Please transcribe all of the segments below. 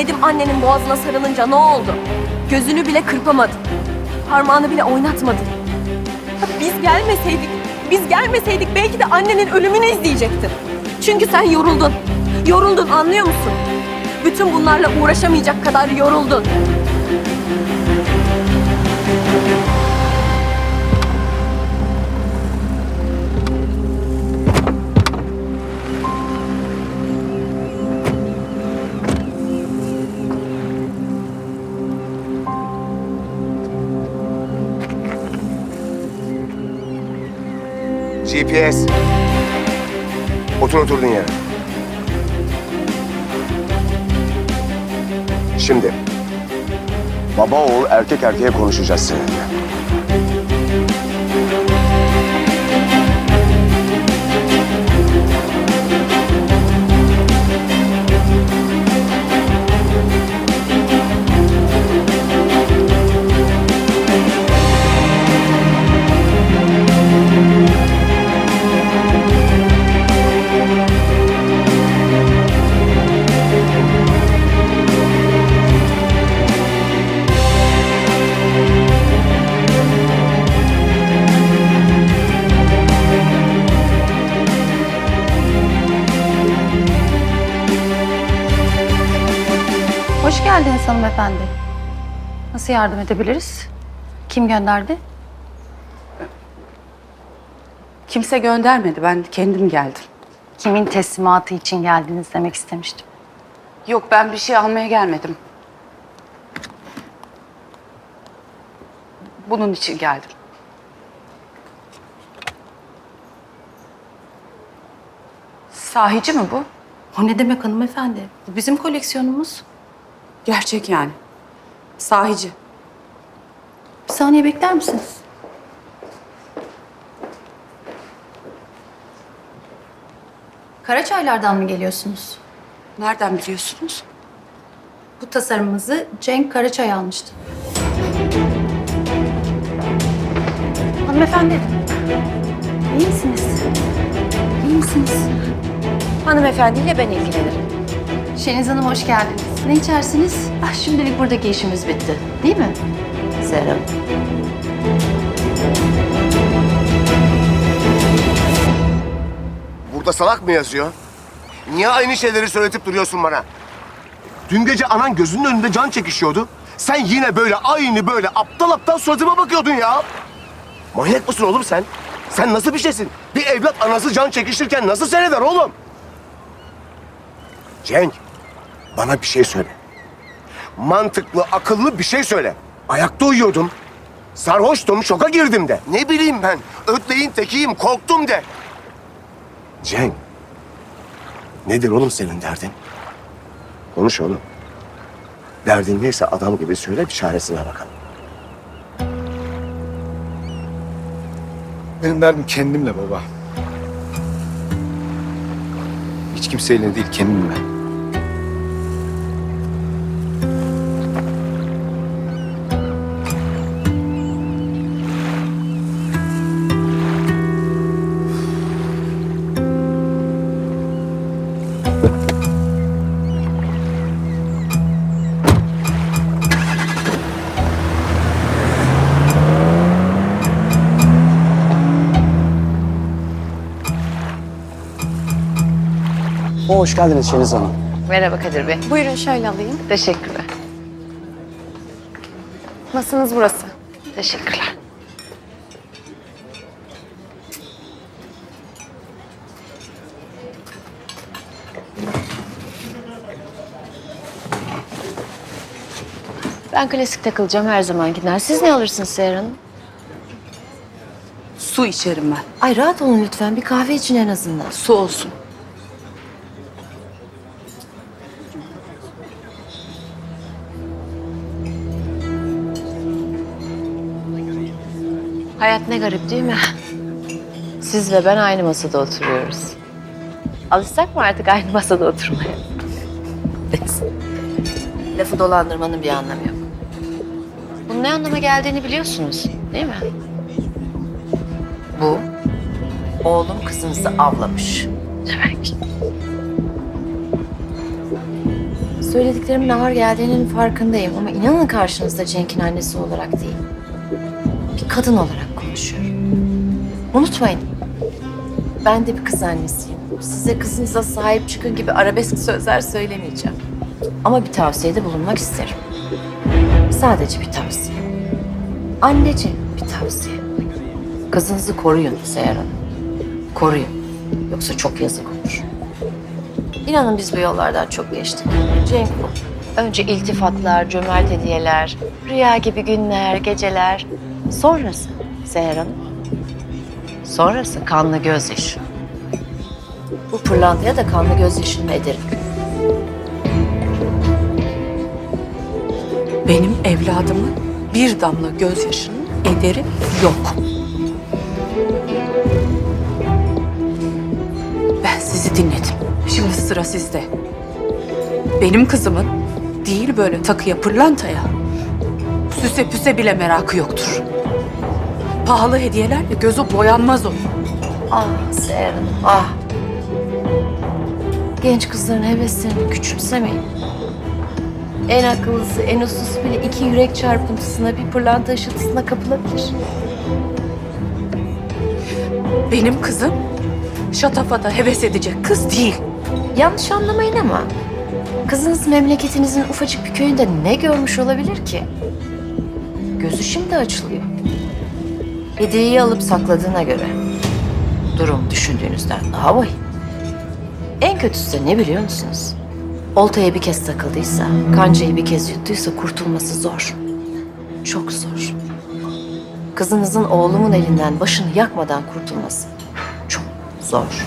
Nedim annenin boğazına sarılınca ne oldu? Gözünü bile kırpamadın. Parmağını bile oynatmadın. Biz gelmeseydik, biz gelmeseydik belki de annenin ölümünü izleyecektin. Çünkü sen yoruldun. Yoruldun anlıyor musun? Bütün bunlarla uğraşamayacak kadar yoruldun. GPS. Otur oturduğun yere. Şimdi baba oğul erkek erkeğe konuşacağız seninle. Hoş geldiniz hanımefendi. Nasıl yardım edebiliriz? Kim gönderdi? Kimse göndermedi. Ben kendim geldim. Kimin teslimatı için geldiniz demek istemiştim. Yok ben bir şey almaya gelmedim. Bunun için geldim. Sahici mi bu? O ne demek hanımefendi? Bu bizim koleksiyonumuz. Gerçek yani. Sahici. Bir saniye bekler misiniz? Karaçaylardan mı geliyorsunuz? Nereden biliyorsunuz? Bu tasarımımızı Cenk Karaçay almıştı. Hanımefendi. İyi misiniz? İyi misiniz? Hanımefendiyle ben ilgilenirim. Şeniz Hanım hoş geldiniz. Ne içersiniz? Ah, şimdilik buradaki işimiz bitti. Değil mi? Hanım. Burada salak mı yazıyor? Niye aynı şeyleri söyletip duruyorsun bana? Dün gece anan gözünün önünde can çekişiyordu. Sen yine böyle aynı böyle aptal aptal suratıma bakıyordun ya. Manyak mısın oğlum sen? Sen nasıl bir şeysin? Bir evlat anası can çekişirken nasıl seyreder oğlum? Cenk, bana bir şey söyle. Mantıklı, akıllı bir şey söyle. Ayakta uyuyordum. Sarhoştum, şoka girdim de. Ne bileyim ben, ötleyin tekiyim, korktum de. Cenk. Nedir oğlum senin derdin? Konuş oğlum. Derdin neyse adam gibi söyle bir çaresine bakalım. Benim derdim kendimle baba. Hiç kimseyle değil kendimle. Hoş geldiniz Şeniz Hanım. Merhaba Kadir Bey. Buyurun şöyle alayım. Teşekkürler. Masanız burası. Teşekkürler. Ben klasik takılacağım her zamankinden. Siz ne alırsınız Seher Hanım? Su içerim ben. Ay rahat olun lütfen. Bir kahve için en azından. Su olsun. Hayat ne garip değil mi? Siz ve ben aynı masada oturuyoruz. Alışsak mı artık aynı masada oturmaya? Neyse. Lafı dolandırmanın bir anlamı yok. Bunun ne anlama geldiğini biliyorsunuz değil mi? Bu, oğlum kızınızı avlamış. Demek. Söylediklerimin ağır geldiğinin farkındayım ama inanın karşınızda Cenk'in annesi olarak değil. Bir kadın olarak konuşuyorum. Unutmayın. Ben de bir kız annesiyim. Size kızınıza sahip çıkın gibi arabesk sözler söylemeyeceğim. Ama bir tavsiyede bulunmak isterim. Sadece bir tavsiye. Anneci bir tavsiye. Kızınızı koruyun Seher Hanım. Koruyun. Yoksa çok yazık olur. İnanın biz bu yollardan çok geçtik. Cenk. Önce iltifatlar, cömert hediyeler, rüya gibi günler, geceler. Sonrası Seher Hanım. Sonrası kanlı gözyaşı. Bu pırlantaya da kanlı gözyaşını ederim. Benim evladımın bir damla gözyaşının ederi yok. Ben sizi dinledim. Şimdi sıra sizde. Benim kızımın değil böyle takıya pırlantaya süse püse bile merakı yoktur. Pahalı hediyelerle gözü boyanmaz o. Ah Seher Hanım, ah. Genç kızların heveslerini küçümsemeyin. En akıllısı, en uslusu bile iki yürek çarpıntısına, bir pırlanta ışıltısına kapılabilir. Benim kızım şatafata heves edecek kız değil. Yanlış anlamayın ama kızınız memleketinizin ufacık bir köyünde ne görmüş olabilir ki? Gözü şimdi açılıyor. Hediyeyi alıp sakladığına göre durum düşündüğünüzden daha vahim. En kötüsü de ne biliyor musunuz? Oltaya bir kez takıldıysa, kancayı bir kez yuttuysa kurtulması zor. Çok zor. Kızınızın oğlumun elinden başını yakmadan kurtulması çok zor.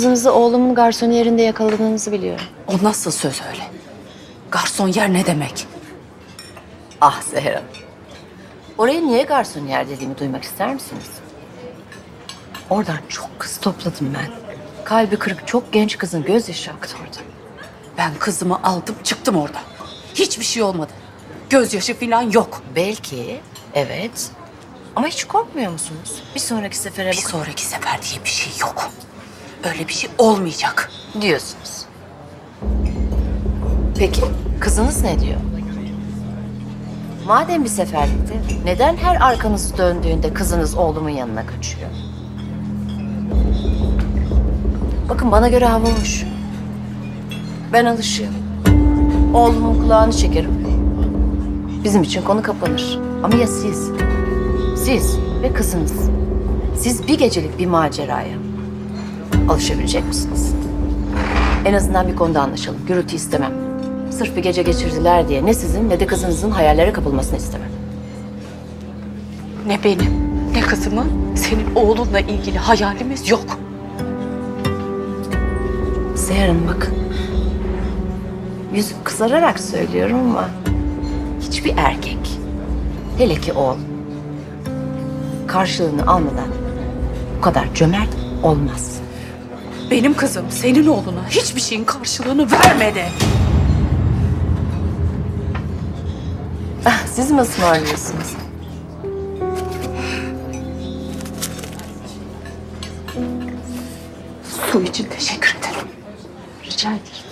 Kızınızı oğlumun garsoniyerinde yakaladığınızı biliyorum. O nasıl söz öyle? Garson yer ne demek? Ah Hanım. Oraya niye garsoniyer dediğimi duymak ister misiniz? Oradan çok kız topladım ben. Kalbi kırık çok genç kızın gözyaşı aktı orada. Ben kızımı aldım çıktım oradan. Hiçbir şey olmadı. Gözyaşı falan yok. Belki, evet. Ama hiç korkmuyor musunuz? Bir sonraki sefere Bir bu sonraki sefer diye bir şey yok. Öyle bir şey olmayacak. diyorsunuz. Peki kızınız ne diyor? Madem bir seferlikti, neden her arkanız döndüğünde kızınız oğlumun yanına kaçıyor? Bakın bana göre hava. Ben alışığım. Oğlumun kulağını çekerim. Bizim için konu kapanır. Ama ya siz? Siz ve kızınız. Siz bir gecelik bir maceraya alışabilecek misiniz? En azından bir konuda anlaşalım. Gürültü istemem. Sırf bir gece geçirdiler diye ne sizin ne de kızınızın hayallere kapılmasını istemem. Ne benim ne kızımın senin oğlunla ilgili hayalimiz yok. Seher Hanım bakın. Yüzüm kızararak söylüyorum ama hiçbir erkek, hele ki oğul, karşılığını almadan bu kadar cömert olmaz. Benim kızım senin oğluna hiçbir şeyin karşılığını vermedi. Ah, siz mi ısmarlıyorsunuz? Su için teşekkür ederim. Rica ederim.